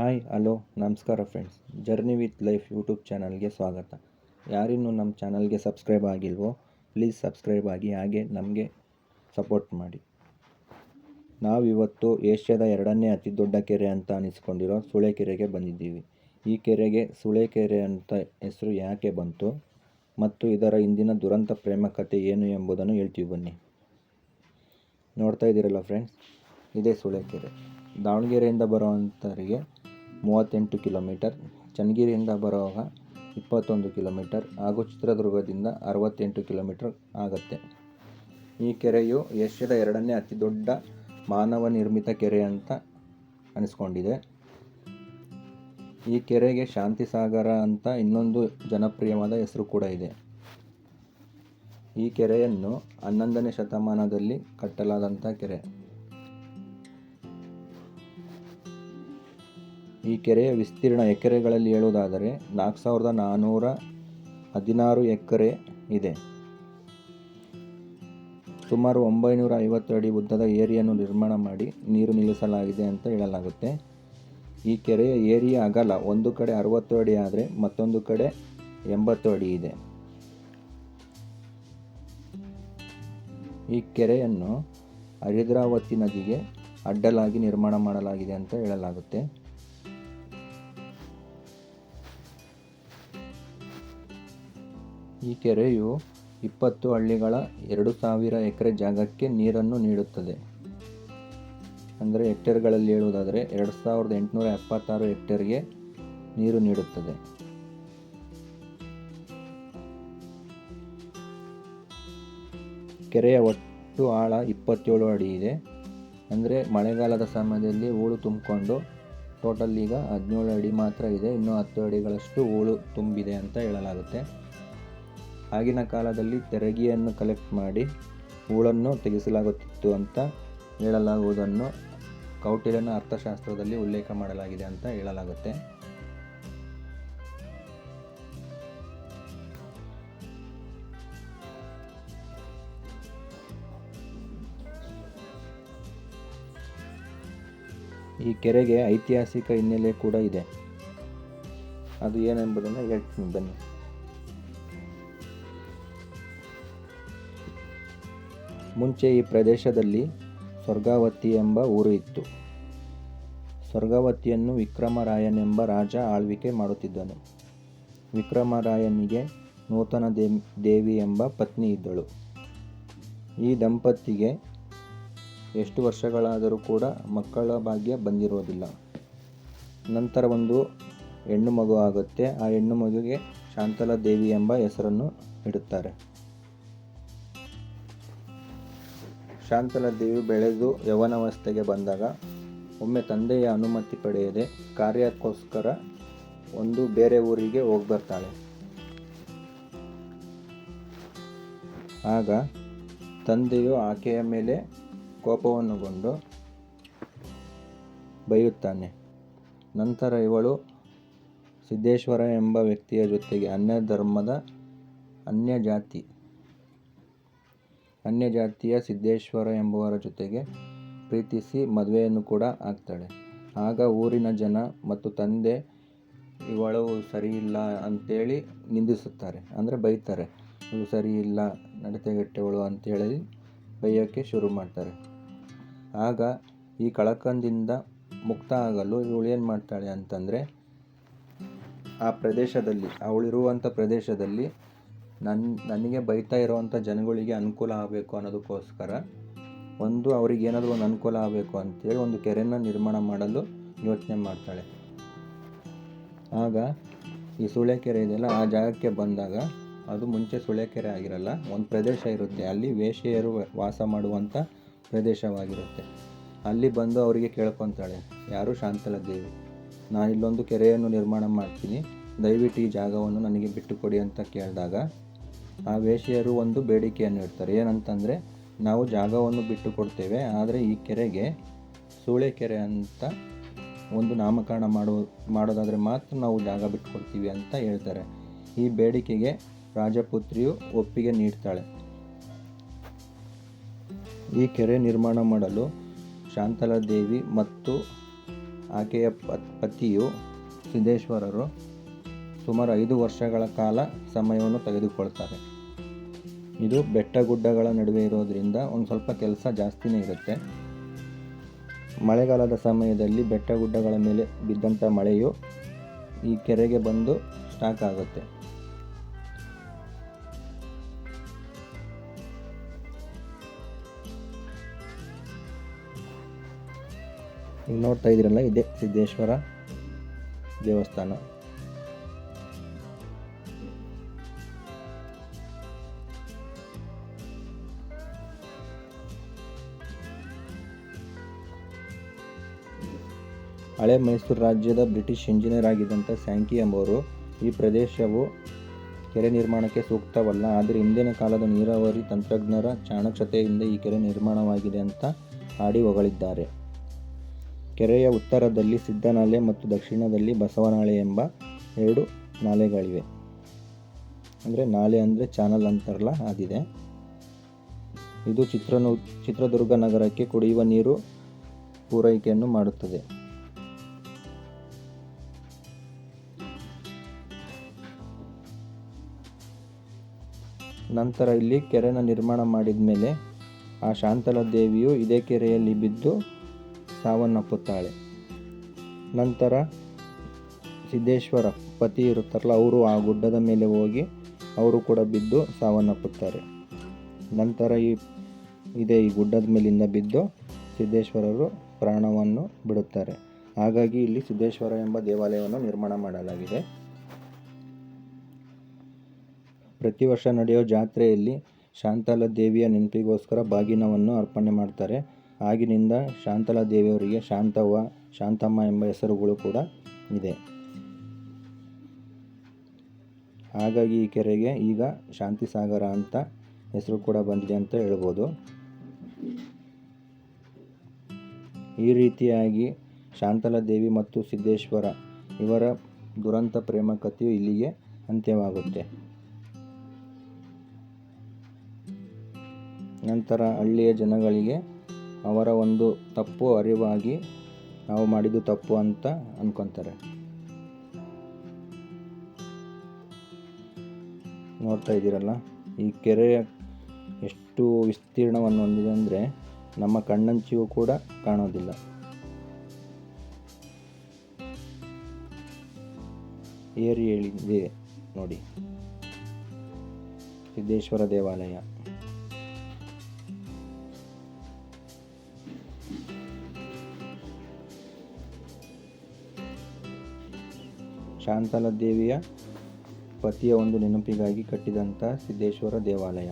Hi, hello, ನಮಸ್ಕಾರ friends journey with life YouTube ಚಾನಲ್ಗೆ ಸ್ವಾಗತ. ಯಾರಿನ್ನೂ ನಮ್ಮ ಚಾನಲ್ಗೆ ಸಬ್ಸ್ಕ್ರೈಬ್ ಆಗಿಲ್ವೋ ಪ್ಲೀಸ್ ಸಬ್ಸ್ಕ್ರೈಬ್ ಆಗಿ, ಹಾಗೆ ನಮಗೆ ಸಪೋರ್ಟ್ ಮಾಡಿ. ನಾವಿವತ್ತು ಏಷ್ಯಾದ ಎರಡನೇ ಅತಿ ದೊಡ್ಡ ಕೆರೆ ಅಂತ ಅನಿಸ್ಕೊಂಡಿರೋ ಸುಳೆಕೆರೆಗೆ ಬಂದಿದ್ದೀವಿ. ಈ ಕೆರೆಗೆ ಸುಳೆಕೆರೆ ಅಂತ ಹೆಸರು ಯಾಕೆ ಬಂತು? ಮತ್ತು ಇದರ ಹಿಂದಿನ ದುರಂತ ಪ್ರೇಮ ಕಥೆ ಏನು ಎಂಬುದನ್ನು ಹೇಳ್ತೀವಿ ಬನ್ನಿ. ನೋಡ್ತಾ ಇದ್ದೀರಲ್ಲ ಫ್ರೆಂಡ್ಸ್ ಇದೇ ಸುಳೆಕೆರೆ. ದಾವಣಗೆರೆಯಿಂದ ಬರುವಂಥವರಿಗೆ ಮೂವತ್ತೆಂಟು ಕಿಲೋಮೀಟರ್, ಚನ್ನಗಿರಿಯಿಂದ ಬರುವಾಗ ಇಪ್ಪತ್ತೊಂದು ಕಿಲೋಮೀಟರ್ ಹಾಗೂ ಚಿತ್ರದುರ್ಗದಿಂದ ಅರವತ್ತೆಂಟು ಕಿಲೋಮೀಟರ್ ಆಗುತ್ತೆ. ಈ ಕೆರೆಯು ಏಷ್ಯಾದ ಎರಡನೇ ಅತಿ ದೊಡ್ಡ ಮಾನವ ನಿರ್ಮಿತ ಕೆರೆ ಅಂತ ಅನಿಸ್ಕೊಂಡಿದೆ. ಈ ಕೆರೆಗೆ ಶಾಂತಿ ಸಾಗರ ಅಂತ ಇನ್ನೊಂದು ಜನಪ್ರಿಯವಾದ ಹೆಸರು ಕೂಡ ಇದೆ. ಈ ಕೆರೆಯನ್ನು ಹನ್ನೊಂದನೇ ಶತಮಾನದಲ್ಲಿ ಕಟ್ಟಲಾದಂಥ ಕೆರೆ. ಈ ಕೆರೆಯ ವಿಸ್ತೀರ್ಣ ಎಕರೆಗಳಲ್ಲಿ ಹೇಳುವುದಾದರೆ ನಾಲ್ಕು ಸಾವಿರದ ನಾನ್ನೂರ ಹದಿನಾರು ಎಕರೆ ಇದೆ. ಸುಮಾರು ಒಂಬೈನೂರ ಐವತ್ತು ಅಡಿ ಉದ್ದದ ಏರಿಯನ್ನು ನಿರ್ಮಾಣ ಮಾಡಿ ನೀರು ನಿಲ್ಲಿಸಲಾಗಿದೆ ಅಂತ ಹೇಳಲಾಗುತ್ತೆ. ಈ ಕೆರೆಯ ಏರಿಯ ಅಗಲ ಒಂದು ಕಡೆ ಅರವತ್ತು ಅಡಿ ಆದರೆ ಮತ್ತೊಂದು ಕಡೆ ಎಂಬತ್ತು ಅಡಿ ಇದೆ. ಈ ಕೆರೆಯನ್ನು ಹರಿದ್ರಾವತಿ ನದಿಗೆ ಅಡ್ಡಲಾಗಿ ನಿರ್ಮಾಣ ಮಾಡಲಾಗಿದೆ ಅಂತ ಹೇಳಲಾಗುತ್ತೆ. ಈ ಕೆರೆಯು ಇಪ್ಪತ್ತು ಹಳ್ಳಿಗಳ ಎರಡು ಸಾವಿರ ಎಕರೆ ಜಾಗಕ್ಕೆ ನೀರನ್ನು ನೀಡುತ್ತದೆ. ಅಂದರೆ ಹೆಕ್ಟೇರ್ಗಳಲ್ಲಿ ಹೇಳುವುದಾದರೆ ಎರಡು ಸಾವಿರದ ಎಂಟುನೂರ ಎಪ್ಪತ್ತಾರು ಹೆಕ್ಟೇರ್ಗೆ ನೀರು ನೀಡುತ್ತದೆ. ಕೆರೆಯ ಒಟ್ಟು ಆಳ ಇಪ್ಪತ್ತೇಳು ಅಡಿ ಇದೆ. ಅಂದರೆ ಮಳೆಗಾಲದ ಸಮಯದಲ್ಲಿ ಹೂಳು ತುಂಬಿಕೊಂಡು ಟೋಟಲ್ ಈಗ ಹದಿನೇಳು ಅಡಿ ಮಾತ್ರ ಇದೆ. ಇನ್ನೂ ಹತ್ತು ಅಡಿಗಳಷ್ಟು ಹೂಳು ತುಂಬಿದೆ ಅಂತ ಹೇಳಲಾಗುತ್ತೆ. ಆಗಿನ ಕಾಲದಲ್ಲಿ ತೆರಿಗೆಯನ್ನು ಕಲೆಕ್ಟ್ ಮಾಡಿ ಹೂಳನ್ನು ತೆಗೆಸಲಾಗುತ್ತಿತ್ತು ಅಂತ ಹೇಳಲಾಗುವುದನ್ನು ಕೌಟಿಲ್ಯನ ಅರ್ಥಶಾಸ್ತ್ರದಲ್ಲಿ ಉಲ್ಲೇಖ ಮಾಡಲಾಗಿದೆ ಅಂತ ಹೇಳಲಾಗುತ್ತೆ. ಈ ಕೆರೆಗೆ ಐತಿಹಾಸಿಕ ಹಿನ್ನೆಲೆ ಕೂಡ ಇದೆ. ಅದು ಏನೆಂಬುದನ್ನು ಹೇಳ್ತೀನಿ, ಬನ್ನಿ. ಮುಂಚೆ ಈ ಪ್ರದೇಶದಲ್ಲಿ ಸ್ವರ್ಗಾವತಿ ಎಂಬ ಊರು ಇತ್ತು. ಸ್ವರ್ಗಾವತಿಯನ್ನು ವಿಕ್ರಮರಾಯನೆಂಬ ರಾಜ ಆಳ್ವಿಕೆ ಮಾಡುತ್ತಿದ್ದನು. ವಿಕ್ರಮರಾಯನಿಗೆ ನೂತನ ದೇವಿ ಎಂಬ ಪತ್ನಿ ಇದ್ದಳು. ಈ ದಂಪತಿಗೆ ಎಷ್ಟು ವರ್ಷಗಳಾದರೂ ಕೂಡ ಮಕ್ಕಳ ಭಾಗ್ಯ ಬಂದಿರೋದಿಲ್ಲ. ನಂತರ ಒಂದು ಹೆಣ್ಣು ಮಗು ಆಗುತ್ತೆ. ಆ ಹೆಣ್ಣು ಮಗುವಿಗೆ ಶಾಂತಲಾ ದೇವಿ ಎಂಬ ಹೆಸರನ್ನು ಇಡುತ್ತಾರೆ. ಶಾಂತಲಾದೇವಿ ಬೆಳೆದು ಯವನವಸ್ಥೆಗೆ ಬಂದಾಗ ಒಮ್ಮೆ ತಂದೆಯ ಅನುಮತಿ ಪಡೆಯದೆ ಕಾರ್ಯಕ್ಕೋಸ್ಕರ ಒಂದು ಬೇರೆ ಊರಿಗೆ ಹೋಗಿ ಬರ್ತಾಳೆ. ಆಗ ತಂದೆಯು ಆಕೆಯ ಮೇಲೆ ಕೋಪವನ್ನುಗೊಂಡು ಬೈಯುತ್ತಾನೆ. ನಂತರ ಇವಳು ಸಿದ್ದೇಶ್ವರ ಎಂಬ ವ್ಯಕ್ತಿಯ ಜೊತೆಗೆ ಅನ್ಯ ಧರ್ಮದ ಅನ್ಯ ಜಾತಿ ಅನ್ಯ ಜಾತಿಯ ಸಿದ್ದೇಶ್ವರ ಎಂಬುವರ ಜೊತೆಗೆ ಪ್ರೀತಿಸಿ ಮದುವೆಯನ್ನು ಕೂಡ ಆಗ್ತಾಳೆ. ಆಗ ಊರಿನ ಜನ ಮತ್ತು ತಂದೆ, ಇವಳು ಸರಿಯಿಲ್ಲ ಅಂತೇಳಿ ನಿಂದಿಸುತ್ತಾರೆ. ಅಂದರೆ ಬೈತಾರೆ. ಇವಳು ಸರಿಯಿಲ್ಲ, ನಡತೆಗೆಟ್ಟವಳು ಅಂತೇಳಿ ಬೈಯೋಕ್ಕೆ ಶುರು ಮಾಡ್ತಾರೆ. ಆಗ ಈ ಕಳಕಂದಿಂದ ಮುಕ್ತ ಆಗಲು ಇವಳು ಏನು ಮಾಡ್ತಾಳೆ ಅಂತಂದರೆ, ಆ ಪ್ರದೇಶದಲ್ಲಿ ಅವಳಿರುವಂಥ ಪ್ರದೇಶದಲ್ಲಿ ನನ್ನ ನನಗೆ ಬೈತಾ ಇರುವಂಥ ಜನಗಳಿಗೆ ಅನುಕೂಲ ಆಗಬೇಕು ಅನ್ನೋದಕ್ಕೋಸ್ಕರ ಒಂದು ಅವ್ರಿಗೆ ಏನಾದರೂ ಒಂದು ಅನುಕೂಲ ಆಗಬೇಕು ಅಂತೇಳಿ ಒಂದು ಕೆರೆಯನ್ನು ನಿರ್ಮಾಣ ಮಾಡಲು ಯೋಚನೆ ಮಾಡ್ತಾಳೆ. ಆಗ ಈ ಸುಳೆಕೆರೆ ಇದೆಯಲ್ಲ, ಆ ಜಾಗಕ್ಕೆ ಬಂದಾಗ ಅದು ಮುಂಚೆ ಸುಳೆಕೆರೆ ಆಗಿರಲ್ಲ, ಒಂದು ಪ್ರದೇಶ ಇರುತ್ತೆ. ಅಲ್ಲಿ ವೇಷೆಯರು ವಾಸ ಮಾಡುವಂಥ ಪ್ರದೇಶವಾಗಿರುತ್ತೆ. ಅಲ್ಲಿ ಬಂದು ಅವರಿಗೆ ಕೇಳ್ಕೊತಾಳೆ, ಯಾರು ಶಾಂತಲ ದೇವಿ? ನಾನು ಇಲ್ಲೊಂದು ಕೆರೆಯನ್ನು ನಿರ್ಮಾಣ ಮಾಡ್ತೀನಿ. ದಯವಿಟ್ಟು ಈ ಜಾಗವನ್ನು ನನಗೆ ಬಿಟ್ಟುಕೊಡಿ ಅಂತ ಕೇಳಿದಾಗ ಆ ವೇಶ್ಯರು ಒಂದು ಬೇಡಿಕೆಯನ್ನು ಇಡ್ತಾರೆ. ಏನಂತಂದರೆ, ನಾವು ಜಾಗವನ್ನು ಬಿಟ್ಟು ಕೊಡ್ತೇವೆ ಆದರೆ ಈ ಕೆರೆಗೆ ಕೆರೆ ಅಂತ ಒಂದು ನಾಮಕರಣ ಮಾಡೋ, ಮಾಡೋದಾದರೆ ಮಾತ್ರ ನಾವು ಜಾಗ ಬಿಟ್ಟುಕೊಡ್ತೀವಿ ಅಂತ ಹೇಳ್ತಾರೆ. ಈ ಬೇಡಿಕೆಗೆ ರಾಜಪುತ್ರಿಯು ಒಪ್ಪಿಗೆ ನೀಡ್ತಾಳೆ. ಈ ಕೆರೆ ನಿರ್ಮಾಣ ಮಾಡಲು ಶಾಂತಲಾ ದೇವಿ ಮತ್ತು ಆಕೆಯ ಪತಿಯು ಸಿದ್ದೇಶ್ವರರು ಸುಮಾರು ಐದು ವರ್ಷಗಳ ಕಾಲ ಸಮಯವನ್ನು ತೆಗೆದುಕೊಳ್ತಾರೆ. ಇದು ಬೆಟ್ಟ ಗುಡ್ಡಗಳ ನಡುವೆ ಇರೋದ್ರಿಂದ ಒಂದು ಸ್ವಲ್ಪ ಕೆಲಸ ಜಾಸ್ತಿನೇ ಇರುತ್ತೆ. ಮಳೆಗಾಲದ ಸಮಯದಲ್ಲಿ ಬೆಟ್ಟ ಗುಡ್ಡಗಳ ಮೇಲೆ ಬಿದ್ದಂಥ ಮಳೆಯು ಈ ಕೆರೆಗೆ ಬಂದು ಸ್ಟಾಕ್ ಆಗುತ್ತೆ. ನೋಡ್ತಾ ಇದ್ರಲ್ಲ ಇದೆ ಸಿದ್ದೇಶ್ವರ ದೇವಸ್ಥಾನ. ಹಳೆ ಮೈಸೂರು ರಾಜ್ಯದ ಬ್ರಿಟಿಷ್ ಇಂಜಿನಿಯರ್ ಆಗಿದ್ದಂಥ ಸ್ಯಾಂಕಿ ಎಂಬವರು ಈ ಪ್ರದೇಶವು ಕೆರೆ ನಿರ್ಮಾಣಕ್ಕೆ ಸೂಕ್ತವಲ್ಲ, ಆದರೆ ಹಿಂದಿನ ಕಾಲದ ನೀರಾವರಿ ತಂತ್ರಜ್ಞರ ಚಾಣಕ್ಷತೆಯಿಂದ ಈ ಕೆರೆ ನಿರ್ಮಾಣವಾಗಿದೆ ಅಂತ ಹಾಡಿ ಹೊಗಳಿದ್ದಾರೆ. ಕೆರೆಯ ಉತ್ತರದಲ್ಲಿ ಸಿದ್ದನಾಲೆ ಮತ್ತು ದಕ್ಷಿಣದಲ್ಲಿ ಬಸವನಾಳೆ ಎಂಬ ಎರಡು ನಾಲೆಗಳಿವೆ. ಅಂದರೆ ನಾಲೆ ಅಂದರೆ ಚಾನಲ್ ಅಂತರ್ಲ ಆಗಿದೆ. ಇದು ಚಿತ್ರನು ಚಿತ್ರದುರ್ಗ ನಗರಕ್ಕೆ ಕುಡಿಯುವ ನೀರು ಪೂರೈಕೆಯನ್ನು ಮಾಡುತ್ತದೆ. ನಂತರ ಇಲ್ಲಿ ಕೆರೆನ ನಿರ್ಮಾಣ ಮಾಡಿದ ಮೇಲೆ ಆ ಶಾಂತಲ ದೇವಿಯು ಇದೇ ಕೆರೆಯಲ್ಲಿ ಬಿದ್ದು ಸಾವನ್ನಪ್ಪುತ್ತಾಳೆ. ನಂತರ ಸಿದ್ದೇಶ್ವರ ಪತಿ ಇರುತ್ತಾರಲ್ಲ, ಅವರು ಆ ಗುಡ್ಡದ ಮೇಲೆ ಹೋಗಿ ಅವರು ಕೂಡ ಬಿದ್ದು ಸಾವನ್ನಪ್ಪುತ್ತಾರೆ. ನಂತರ ಈ, ಇದೇ ಈ ಗುಡ್ಡದ ಮೇಲಿಂದ ಬಿದ್ದು ಸಿದ್ದೇಶ್ವರರು ಪ್ರಾಣವನ್ನು ಬಿಡುತ್ತಾರೆ. ಹಾಗಾಗಿ ಇಲ್ಲಿ ಸಿದ್ದೇಶ್ವರ ಎಂಬ ದೇವಾಲಯವನ್ನು ನಿರ್ಮಾಣ ಮಾಡಲಾಗಿದೆ. ಪ್ರತಿ ವರ್ಷ ನಡೆಯೋ ಜಾತ್ರೆಯಲ್ಲಿ ಶಾಂತಲ ದೇವಿಯ ನೆನಪಿಗೋಸ್ಕರ ಬಾಗಿನವನ್ನು ಅರ್ಪಣೆ ಮಾಡ್ತಾರೆ. ಆಗಿನಿಂದ ಶಾಂತಲ ದೇವಿಯವರಿಗೆ ಶಾಂತವ್ವ, ಶಾಂತಮ್ಮ ಎಂಬ ಹೆಸರುಗಳು ಕೂಡ ಇದೆ. ಹಾಗಾಗಿ ಈ ಕೆರೆಗೆ ಈಗ ಶಾಂತಿ ಸಾಗರ ಅಂತ ಹೆಸರು ಕೂಡ ಬಂದಿದೆ ಅಂತ ಹೇಳ್ಬೋದು. ಈ ರೀತಿಯಾಗಿ ಶಾಂತಲ ದೇವಿ ಮತ್ತು ಸಿದ್ದೇಶ್ವರ ಇವರ ದುರಂತ ಪ್ರೇಮ ಕಥೆಯು ಇಲ್ಲಿಗೆ ಅಂತ್ಯವಾಗುತ್ತೆ. ನಂತರ ಹಳ್ಳಿಯ ಜನಗಳಿಗೆ ಅವರ ಒಂದು ತಪ್ಪು ಅರಿವಾಗಿ ನಾವು ಮಾಡಿದ್ದು ತಪ್ಪು ಅಂತ ಅಂದ್ಕೊತಾರೆ ನೋಡ್ತಾ ಇದ್ದೀರಲ್ಲ, ಈ ಕೆರೆಯ ಎಷ್ಟು ವಿಸ್ತೀರ್ಣವನ್ನು ಹೊಂದಿದೆ ಅಂದರೆ ನಮ್ಮ ಕಣ್ಣಂಚಿಗೂ ಕೂಡ ಕಾಣೋದಿಲ್ಲ. ಏರಿ ಹೇಳಿದೆ ನೋಡಿ. ಸಿದ್ದೇಶ್ವರ ದೇವಾಲಯ. ಶಾಂತಲ ದೇವಿಯ ಪತಿಯ ಒಂದು ನೆನಪಿಗಾಗಿ ಕಟ್ಟಿದಂಥ ಸಿದ್ದೇಶ್ವರ ದೇವಾಲಯ.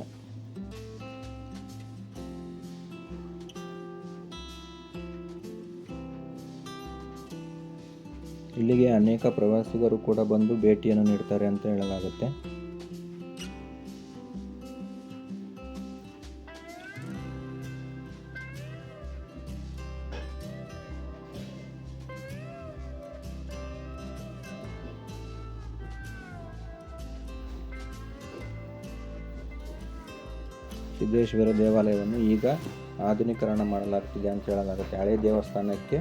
ಇಲ್ಲಿಗೆ ಅನೇಕ ಪ್ರವಾಸಿಗರು ಕೂಡ ಬಂದು ಭೇಟಿಯನ್ನು ನೀಡ್ತಾರೆ ಅಂತ ಹೇಳಲಾಗುತ್ತೆ. ಸಿದ್ದೇಶ್ವರ ದೇವಾಲಯವನ್ನು ಈಗ ಆಧುನೀಕರಣ ಮಾಡಲಾಗುತ್ತಿದೆ ಅಂತ ಹೇಳಲಾಗುತ್ತೆ. ಹಳೆ ದೇವಸ್ಥಾನಕ್ಕೆ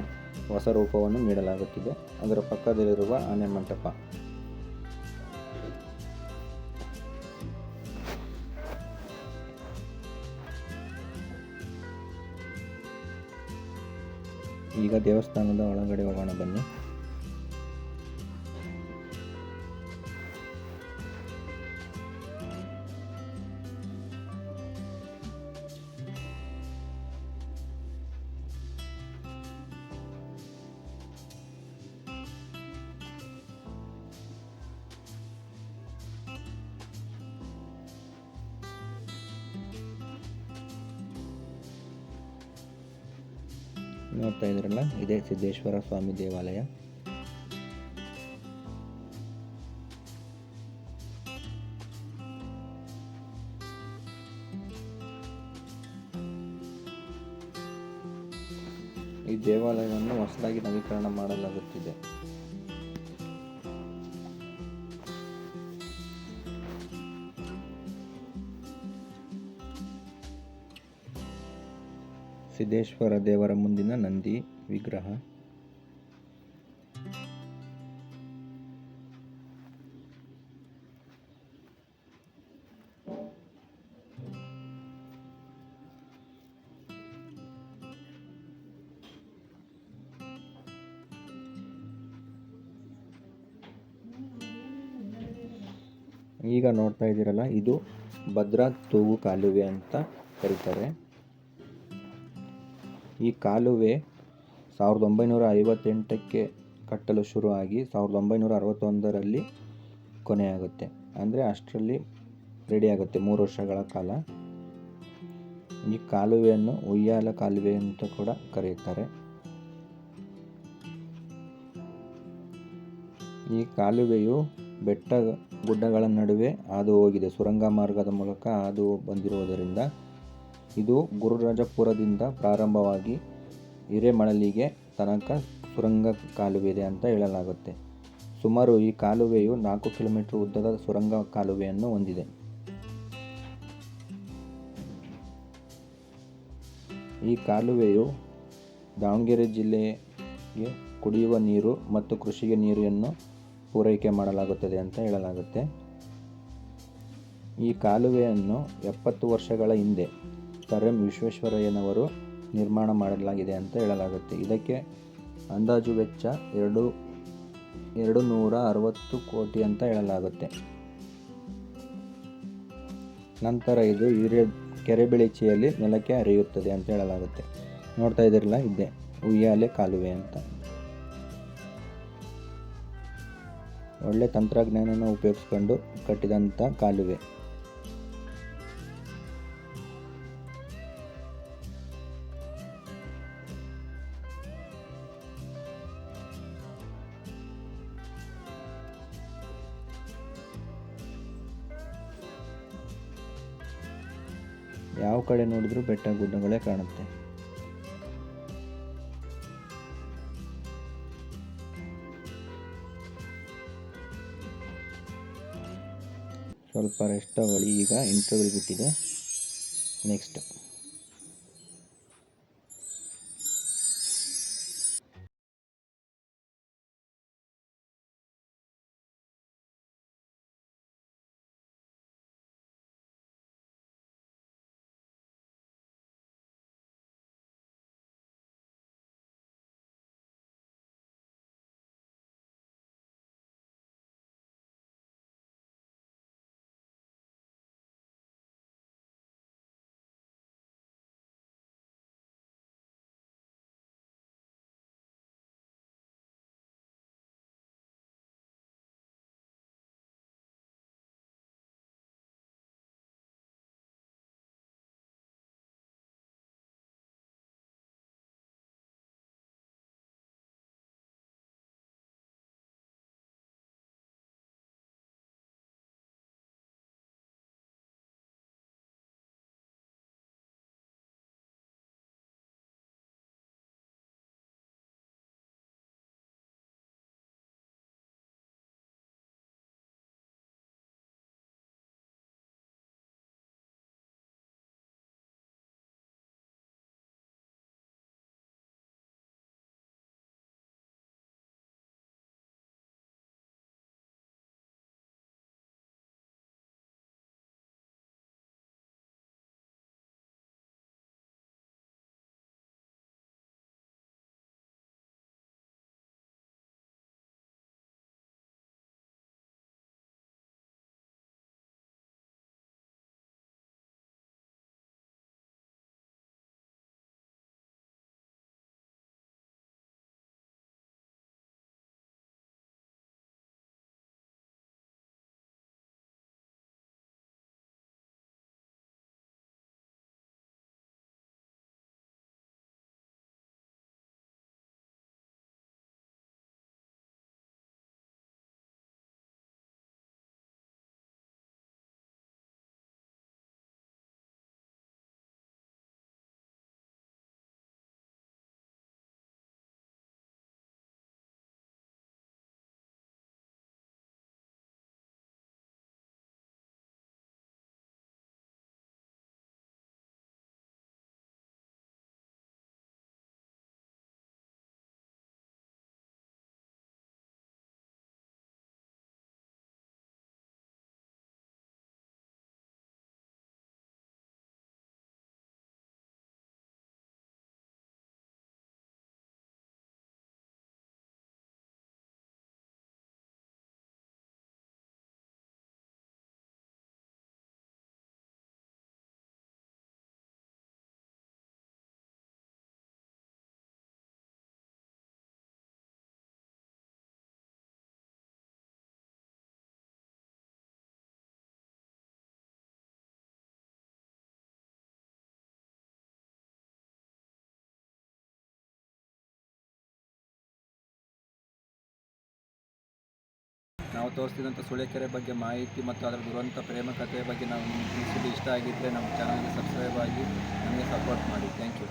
ಹೊಸ ರೂಪವನ್ನು ನೀಡಲಾಗುತ್ತಿದೆ. ಅದರ ಪಕ್ಕದಲ್ಲಿರುವ ಆನೆ ಮಂಟಪ. ಈಗ ದೇವಸ್ಥಾನದ ಒಳಗಡೆ ಹೋಗೋಣ ಬನ್ನಿ. ಇದ್ರಲ್ಲ ಇದೇ ಸಿದ್ದೇಶ್ವರ ಸ್ವಾಮಿ ದೇವಾಲಯ. ಈ ದೇವಾಲಯವನ್ನು ಹೊಸದಾಗಿ ನವೀಕರಣ ಮಾಡಲಾಗುತ್ತಿದೆ. ಸಿದ್ದೇಶ್ವರ ದೇವರ ಮುಂದಿನ ನಂದಿ ವಿಗ್ರಹ. ಈಗ ನೋಡ್ತಾ ಇದ್ದೀರಲ್ಲ ಇದು ಭದ್ರಾ ತೂಗು ಕಾಲುವೆ ಅಂತ ಕರೀತಾರೆ. ಈ ಕಾಲುವೆ ಸಾವಿರದ ಒಂಬೈನೂರ ಐವತ್ತೆಂಟಕ್ಕೆ ಕಟ್ಟಲು ಶುರುವಾಗಿ ಸಾವಿರದ ಒಂಬೈನೂರ ಅರವತ್ತೊಂದರಲ್ಲಿ ಕೊನೆಯಾಗುತ್ತೆ. ಅಂದರೆ ಅಷ್ಟರಲ್ಲಿ ರೆಡಿಯಾಗುತ್ತೆ ಮೂರು ವರ್ಷಗಳ ಕಾಲ. ಈ ಕಾಲುವೆಯನ್ನು ಉಯ್ಯಾಲ ಕಾಲುವೆ ಅಂತ ಕೂಡ ಕರೆಯುತ್ತಾರೆ. ಈ ಕಾಲುವೆಯು ಬೆಟ್ಟ ಗುಡ್ಡಗಳ ನಡುವೆ ಹಾದು ಹೋಗಿದೆ. ಸುರಂಗ ಮಾರ್ಗದ ಮೂಲಕ ಹಾದು ಬಂದಿರುವುದರಿಂದ ಇದು ಗುರುರಾಜಪುರದಿಂದ ಪ್ರಾರಂಭವಾಗಿ ಹಿರೇಮಳಲಿಗೆ ತನಕ ಸುರಂಗ ಕಾಲುವೆ ಇದೆ ಅಂತ ಹೇಳಲಾಗುತ್ತೆ. ಸುಮಾರು ಈ ಕಾಲುವೆಯು ನಾಲ್ಕು ಕಿಲೋಮೀಟರ್ ಉದ್ದದ ಸುರಂಗ ಕಾಲುವೆಯನ್ನು ಹೊಂದಿದೆ. ಈ ಕಾಲುವೆಯು ದಾವಣಗೆರೆ ಜಿಲ್ಲೆಗೆ ಕುಡಿಯುವ ನೀರು ಮತ್ತು ಕೃಷಿಗೆ ನೀರನ್ನು ಪೂರೈಕೆ ಮಾಡಲಾಗುತ್ತದೆ ಅಂತ ಹೇಳಲಾಗುತ್ತೆ. ಈ ಕಾಲುವೆಯನ್ನು ಎಪ್ಪತ್ತು ವರ್ಷಗಳ ಹಿಂದೆ ಸರ್ ಎಂ ವಿಶ್ವೇಶ್ವರಯ್ಯನವರು ನಿರ್ಮಾಣ ಮಾಡಲಾಗಿದೆ ಅಂತ ಹೇಳಲಾಗುತ್ತೆ. ಇದಕ್ಕೆ ಅಂದಾಜು ವೆಚ್ಚ ಎರಡು ಎರಡು ನೂರ ಅರವತ್ತು ಕೋಟಿ ಅಂತ ಹೇಳಲಾಗುತ್ತೆ. ನಂತರ ಇದು ಹಿರಿಯ ಕೆರೆಬೆಳಚೆಯಲ್ಲಿ ನೆಲಕ್ಕೆ ಹರಿಯುತ್ತದೆ ಅಂತ ಹೇಳಲಾಗುತ್ತೆ. ನೋಡ್ತಾ ಇದ್ದೀರಲ್ಲ ಇದೆ ಉಯ್ಯಾಲೆ ಕಾಲುವೆ ಅಂತ. ಒಳ್ಳೆ ತಂತ್ರಜ್ಞಾನನ ಉಪಯೋಗಿಸ್ಕೊಂಡು ಕಟ್ಟಿದಂಥ ಕಾಲುವೆ. ಯಾವ ಕಡೆ ನೋಡಿದ್ರೂ ಬೆಟ್ಟ ಗುಡ್ಡಗಳೇ ಕಾಣುತ್ತೆ. ಸ್ವಲ್ಪ ರೆಸ್ಟ್ ತಗೊಳ್ಳಿ ಈಗ ಇಂಟರ್ವ್ಯೂ ಬಿಟ್ಟಿದೆ. ನೆಕ್ಸ್ಟ್ ತೋರಿಸಿದಂಥ ಸುಳೆಕೆರೆ ಬಗ್ಗೆ ಮಾಹಿತಿ ಮತ್ತು ಅದರ ದುರಂತ ಪ್ರೇಮ ಕಥೆಯ ಬಗ್ಗೆ ನಾವು ಇಷ್ಟ ಆಗಿದ್ದರೆ ನಮ್ಮ ಚಾನಲ್ಗೆ ಸಬ್ಸ್ಕ್ರೈಬ್ ಆಗಿ ನಮಗೆ ಸಪೋರ್ಟ್ ಮಾಡಿ. Thank you